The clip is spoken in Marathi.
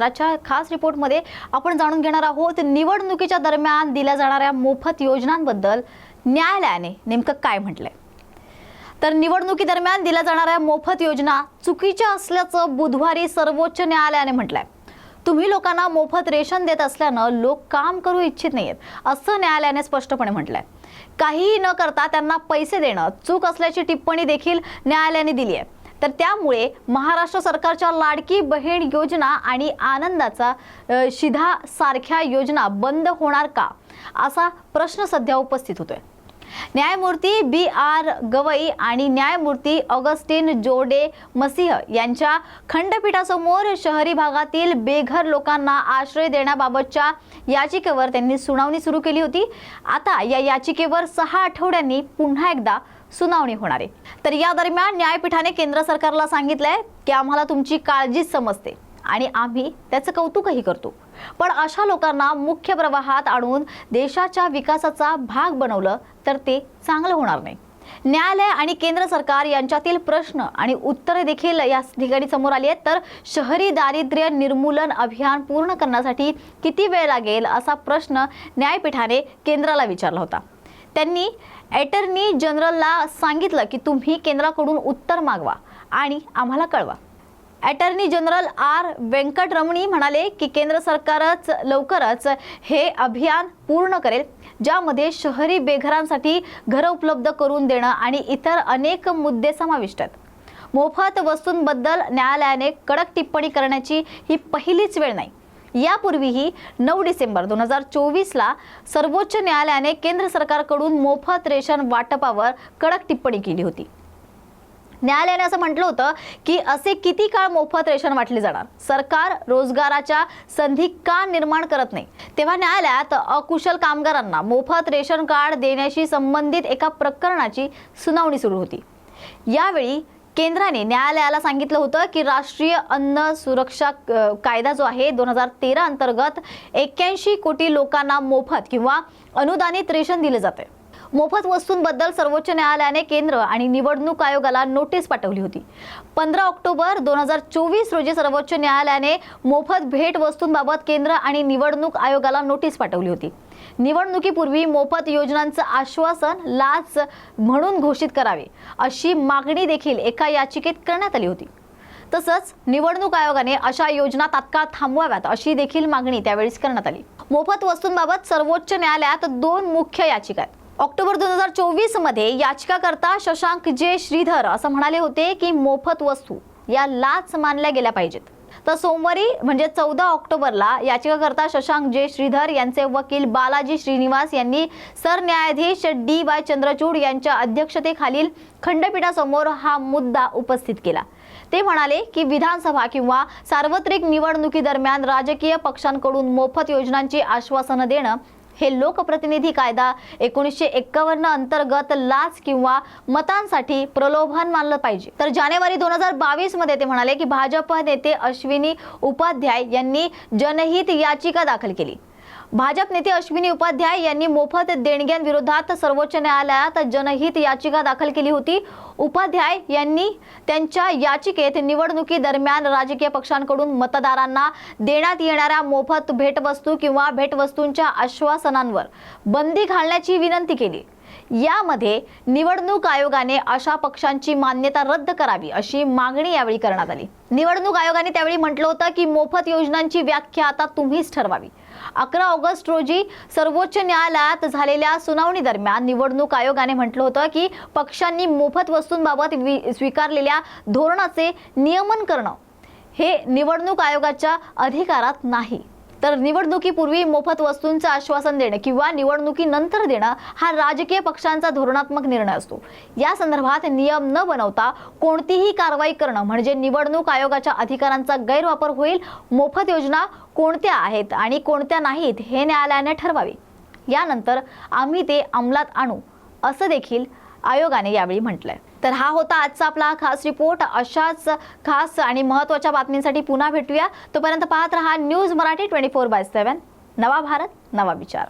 आजच्या खास रिपोर्टमध्ये आपण जाणून घेणार आहोत निवडणुकीच्या दरम्यान दिल्या जाणाऱ्या मोफत योजनांबद्दल न्यायालयाने नेमकं काय म्हटलंय? तर निवडणुकीदरम्यान दिल्या जाणाऱ्या मोफत योजना चुकीच्या असल्याचं बुधवारी सर्वोच्च न्यायालयाने म्हटलंय. तुम्ही लोकांना मोफत रेशन देत असल्यानं लोक काम करू इच्छित नाहीयेत असं न्यायालयाने स्पष्टपणे म्हटलंय. काहीही न करता त्यांना पैसे देणं चूक असल्याची टिप्पणी देखील न्यायालयाने दिली आहे तर त्यामुळे महाराष्ट्र सरकारच्या लाडकी बहीण योजना आणि आनंदाचा शिधा सारख्या योजना बंद होणार का? असा प्रश्न सध्या उपस्थित होतोय. न्यायमूर्ती बी आर गवई आणि न्यायमूर्ती ऑगस्टिन जोडे मसिह यांच्या खंडपीठासमोर शहरी भागातील बेघर लोकांना आश्रय देण्याबाबतच्या याचिकेवर त्यांनी सुनावणी सुरू केली होती. आता या याचिकेवर सहा आठवड्यांनी पुन्हा एकदा सुनावणी होणार आहे. तर या दरम्यान न्यायपीठाने केंद्र सरकारला सांगितलंय की आम्हाला तुमची काळजीच समजते आणि आम्ही त्याचं कौतुकही करतो. पण अशा लोकांना मुख्य प्रवाहात आणून देशाच्या विकासाचा भाग बनवलं तर ते चांगलं होणार नाही. न्यायालय आणि केंद्र सरकार यांच्यातील प्रश्न आणि उत्तरे देखील या ठिकाणी समोर आली आहेत. तर शहरी दारिद्र्य निर्मूलन अभियान पूर्ण करण्यासाठी किती वेळ लागेल असा प्रश्न न्यायपीठाने केंद्राला विचारला होता. त्यांनी अटर्नी जनरलला सांगितलं की तुम्ही केंद्राकडून उत्तर मागवा आणि आम्हाला कळवा. अटर्नी जनरल आर व्यंकटरमणी म्हणाले की केंद्र सरकारच लवकरच हे अभियान पूर्ण करेल ज्यामध्ये शहरी बेघरांसाठी घरं उपलब्ध करून देणं आणि इतर अनेक मुद्दे समाविष्ट आहेत. मोफत वस्तूंबद्दल न्यायालयाने कडक टिप्पणी करण्याची ही पहिलीच वेळ नाही. यापूर्वीही नऊ डिसेंबर दोन हजार चोवीसला सर्वोच्च न्यायालयाने केंद्र सरकारकडून मोफत रेशन वाटपावर कडक टिप्पणी केली होती. न्यायालयाने असं म्हटलं होतं की असे किती काळ मोफत रेशन वाटले जाणार? सरकार रोजगाराच्या संधी का निर्माण करत नाही? तेव्हा न्यायालयात अकुशल कामगारांना मोफत रेशन कार्ड देण्याशी संबंधित एका प्रकरणाची सुनावणी सुरू होती. यावेळी केंद्राने न्यायालयाला सांगितलं होतं की राष्ट्रीय अन्न सुरक्षा कायदा जो आहे दोन हजार तेरा अंतर्गत एक्क्याऐंशी कोटी लोकांना मोफत किंवा अनुदानित रेशन दिले जाते मोफत वस्तूंबद्दल सर्वोच्च न्यायालयाने केंद्र आणि निवडणूक आयोगाला नोटीस पाठवली होती. पंधरा ऑक्टोबर दोन हजार चोवीस रोजी सर्वोच्च न्यायालयाने मोफत भेट वस्तूंबाबत केंद्र आणि निवडणूक आयोगाला नोटीस पाठवली होती. निवडणुकीपूर्वी मोफत योजनांचं आश्वासन लाच म्हणून घोषित करावे अशी मागणी देखील एका याचिकेत करण्यात आली होती. तसंच निवडणूक आयोगाने अशा योजना तात्काळ थांबवाव्यात अशी देखील मागणी त्यावेळेस करण्यात आली. मोफत वस्तूंबाबत सर्वोच्च न्यायालयात दोन मुख्य याचिका आहेत. ऑक्टोबर दोन हजार चोवीसमध्ये याचिकाकर्ता शशांक जे श्रीधर असं म्हणाले होते की मोफत वस्तू या लाच मानल्या गेल्या पाहिजेत. तर सोमवारी म्हणजे चौदा ऑक्टोबरला याचिकाकर्ता शशांक जे श्रीधर यांचे वकील बालाजी श्रीनिवास यांनी सरन्यायाधीश डी वाय चंद्रचूड यांच्या अध्यक्षतेखालील खंडपीठासमोर हा मुद्दा उपस्थित केला. ते म्हणाले की विधानसभा किंवा सार्वत्रिक निवडणुकीदरम्यान राजकीय पक्षांकडून मोफत योजनांची आश्वासनं देणं हे लोकप्रतिनिधी कायदा एकोणीसशे एक्कावन्न अंतर्गत लाच किंवा मतांसाठी प्रलोभन मानलं पाहिजे. तर जानेवारी दोन हजार बावीसमध्ये ते म्हणाले की भाजप नेते अश्विनी उपाध्याय यांनी जनहित याचिका दाखल केली. भाजप नेते अश्विनी उपाध्याय यांनी मोफत देणग्यांविरोधात सर्वोच्च न्यायालयात जनहित याचिका दाखल केली होती. उपाध्याय यांनी त्यांच्या याचिकेत निवडणुकी दरम्यान राजकीय पक्षांकडून मतदारांना देण्यात येणाऱ्या मोफत भेटवस्तू किंवा भेटवस्तूंच्या आश्वासनांवर बंदी घालण्याची विनंती केली. यामध्ये निवडणूक आयोगाने अशा पक्षांची मान्यता रद्द करावी अशी मागणी यावेळी करण्यात आली. निवडणूक आयोगाने त्यावेळी म्हटलं होतं की मोफत योजनांची व्याख्या आता तुम्हीच ठरवावी. अकरा ऑगस्ट रोजी सर्वोच्च न्यायालयात झालेल्या सुनावणी दरम्यान निवडणूक आयोगाने म्हटलं होतं की पक्षांनी मोफत वस्तूंबाबत वि- स्वीकारलेल्या धोरणाचे नियमन करणं हे निवडणूक आयोगाच्या अधिकारात नाही. तर निवडणुकीपूर्वी मोफत वस्तूंचं आश्वासन देणं किंवा निवडणुकीनंतर देणं हा राजकीय पक्षांचा धोरणात्मक निर्णय असतो. या संदर्भात नियम न बनवता कोणतीही कारवाई करणं म्हणजे निवडणूक आयोगाच्या अधिकारांचा गैरवापर होईल मोफत योजना कोणत्या आहेत आणि कोणत्या नाहीत हे न्यायालयाने ठरवावे. यानंतर आम्ही ते अंमलात आणू असं देखील आयोगाने यावेळी म्हटलंय. तर हा होता आजचा आपला खास रिपोर्ट. अशाच खास आणि महत्त्वाच्या बातमींसाठी पुन्हा भेटूया. तोपर्यंत पाहत रहा news Marathi twenty four by seven नवा भारत नवा विचार.